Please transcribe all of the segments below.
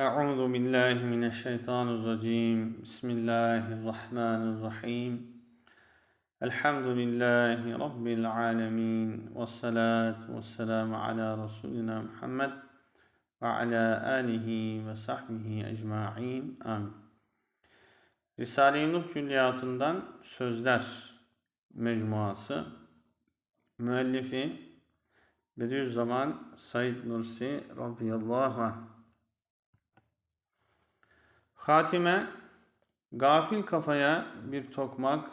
أعوذ بالله من الشيطان الرجيم بسم الله الرحمن الرحيم الحمد لله رب العالمين والصلاة والسلام على رسولنا محمد وعلى آله وصحبه أجمعين آمين Risale-i Nur Külliyatı'ndan Sözler Mecmuası Müellifi Bediüzzaman Said Nursi radıyallahu anh Hatime gafil kafaya bir tokmak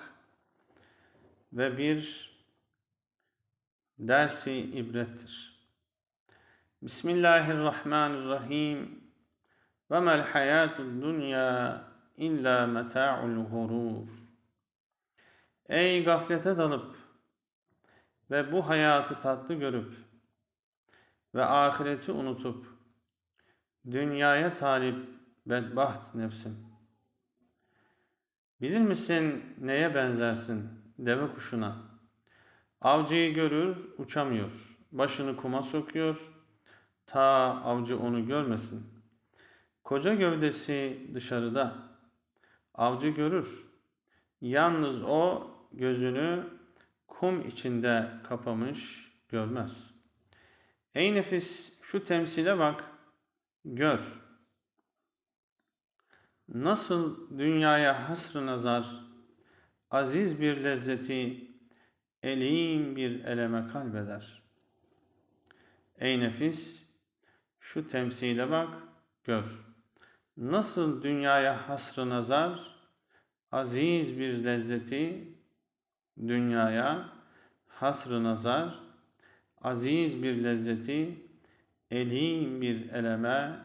ve bir dersi ibrettir. Bismillahirrahmanirrahim. Ve mel hayatud dünya illa meta'ul gurur. Ey gaflete dalıp ve bu hayatı tatlı görüp ve ahireti unutup dünyaya talip bedbaht nefsim. Bilir misin neye benzersin deve kuşuna? Avcıyı görür, uçamıyor. Başını kuma sokuyor. Ta avcı onu görmesin. Koca gövdesi dışarıda. Avcı görür. Yalnız o gözünü kum içinde kapamış görmez. Ey nefis şu temsile bak, gör. Nasıl dünyaya hasrı nazar, aziz bir lezzeti, elim bir eleme kalbeder. Ey nefis, şu temsile bak, gör. Nasıl dünyaya hasrı nazar, aziz bir lezzeti, dünyaya hasrı nazar, aziz bir lezzeti, elim bir eleme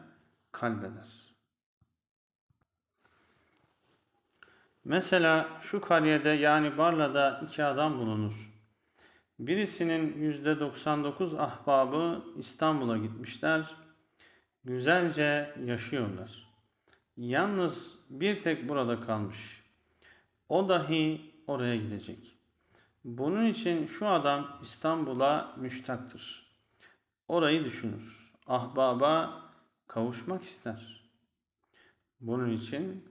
kalbeder. Mesela şu kariyede yani Barla'da iki adam bulunur. Birisinin yüzde 99 ahbabı İstanbul'a gitmişler. Güzelce yaşıyorlar. Yalnız bir tek burada kalmış. O dahi oraya gidecek. Bunun için şu adam İstanbul'a müştaktır. Orayı düşünür. Ahbaba kavuşmak ister. Bunun için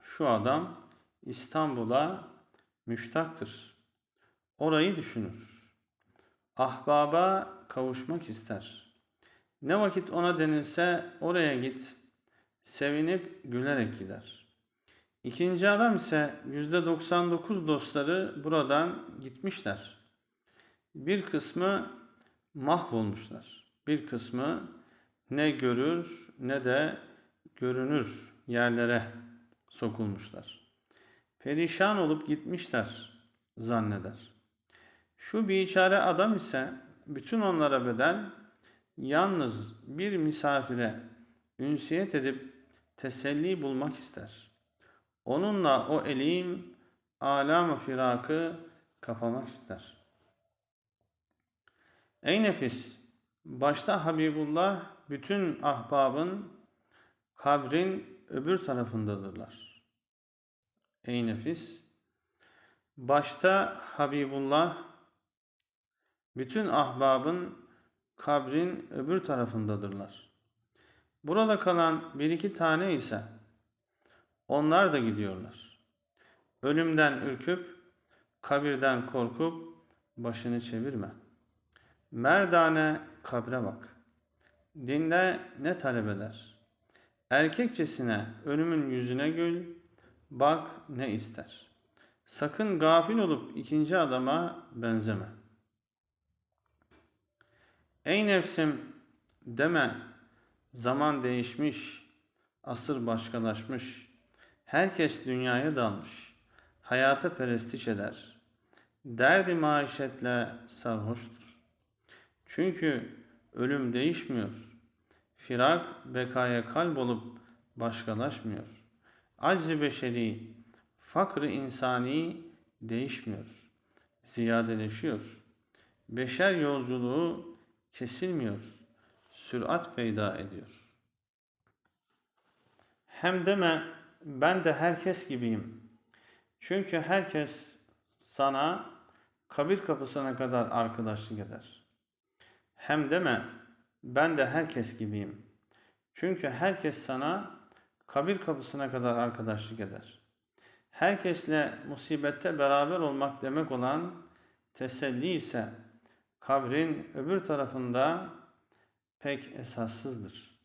şu adam İstanbul'a müştaktır. Orayı düşünür. Ahbaba kavuşmak ister. Ne vakit ona denilse oraya git, sevinip gülerek gider. İkinci adam ise yüzde 99 dostları buradan gitmişler. Bir kısmı mahvolmuşlar. Bir kısmı ne görür ne de görünür yerlere sokulmuşlar perişan olup gitmişler zanneder. Şu biçare adam ise bütün onlara bedel yalnız bir misafire ünsiyet edip teselli bulmak ister. Onunla o elim alam firakı kapamak ister. Ey nefis! Başta Habibullah bütün ahbabın kabrin öbür tarafındadırlar. Ey nefis! Başta Habibullah, bütün ahbabın kabrin öbür tarafındadırlar. Burada kalan bir iki tane ise onlar da gidiyorlar. Ölümden ürküp, kabirden korkup başını çevirme. Merdane kabre bak. Dinde ne talep eder? Erkekçesine ölümün yüzüne gül, Bak ne ister. Sakın gafil olup ikinci adama benzeme. Ey nefsim deme zaman değişmiş, asır başkalaşmış. Herkes dünyaya dalmış, hayata perestiş eder. Derdi maişetle sarhoştur. Çünkü ölüm değişmiyor. Firak bekaya kalp olup başkalaşmıyor. Acz-i beşeri, fakr-ı insani değişmiyor, ziyadeleşiyor. Beşer yolculuğu kesilmiyor, sürat peyda ediyor. Hem deme ben de herkes gibiyim. Çünkü herkes sana kabir kapısına kadar arkadaşlık eder. Hem deme ben de herkes gibiyim. Çünkü herkes sana kabir kapısına kadar arkadaşlık eder. Herkesle musibette beraber olmak demek olan teselli ise kabrin öbür tarafında pek esassızdır.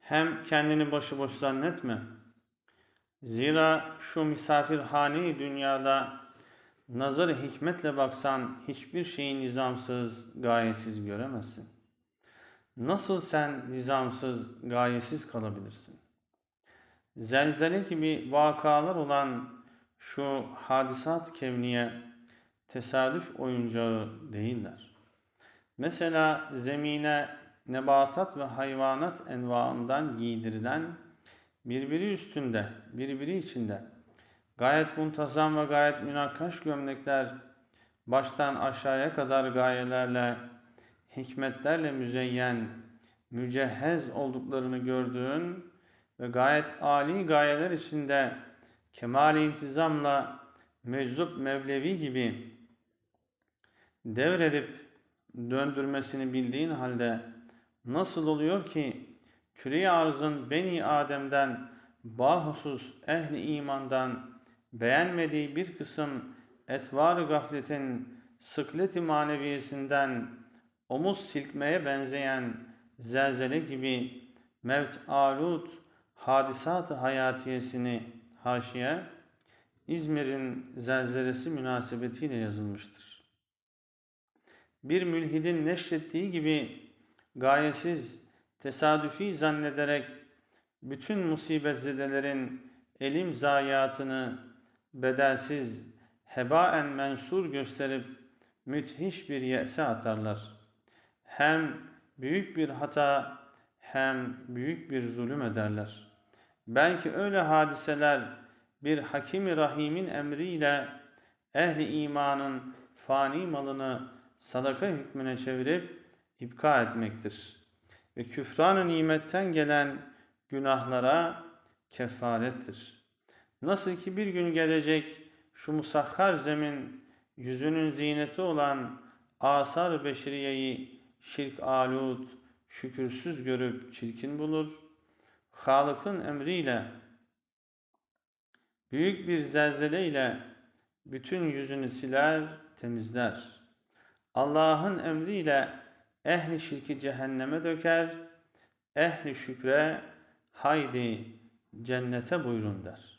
Hem kendini başıboş zannetme. Zira şu misafirhane dünyada nazar hikmetle baksan hiçbir şeyi nizamsız, gayesiz göremezsin. Nasıl sen nizamsız, gayesiz kalabilirsin? Zelzele gibi vakalar olan şu hadisat kevniye tesadüf oyuncağı değiller. Mesela zemine nebatat ve hayvanat envaından giydirilen birbiri üstünde, birbiri içinde gayet muntazam ve gayet münakkaş gömlekler baştan aşağıya kadar gayelerle, hikmetlerle müzeyyen, mücehhez olduklarını gördüğün ve gayet âli gayeler içinde kemal intizamla meczup Mevlevi gibi devredip döndürmesini bildiğin halde nasıl oluyor ki küre arzın beni Adem'den bahusus ehli imandan beğenmediği bir kısım etvar gafletin sıkleti maneviyesinden omuz silkmeye benzeyen zelzele gibi mevt alut hadisat-ı hayatiyesini haşiye İzmir'in zelzelesi münasebetiyle yazılmıştır. Bir mülhidin neşrettiği gibi gayesiz, tesadüfi zannederek bütün musibetzedelerin elim zayiatını bedelsiz, hebaen mensur gösterip müthiş bir yese atarlar. Hem büyük bir hata hem büyük bir zulüm ederler. Belki öyle hadiseler bir hakimi rahimin emriyle ehli imanın fani malını sadaka hükmüne çevirip ipka etmektir. Ve küfran-ı nimetten gelen günahlara kefarettir. Nasıl ki bir gün gelecek şu musahhar zemin yüzünün zineti olan asar beşiriyeyi şirk alut, şükürsüz görüp çirkin bulur. Halık'ın emriyle büyük bir zelzele ile bütün yüzünü siler, temizler. Allah'ın emriyle ehli şirki cehenneme döker, ehli şükre haydi cennete buyurun der.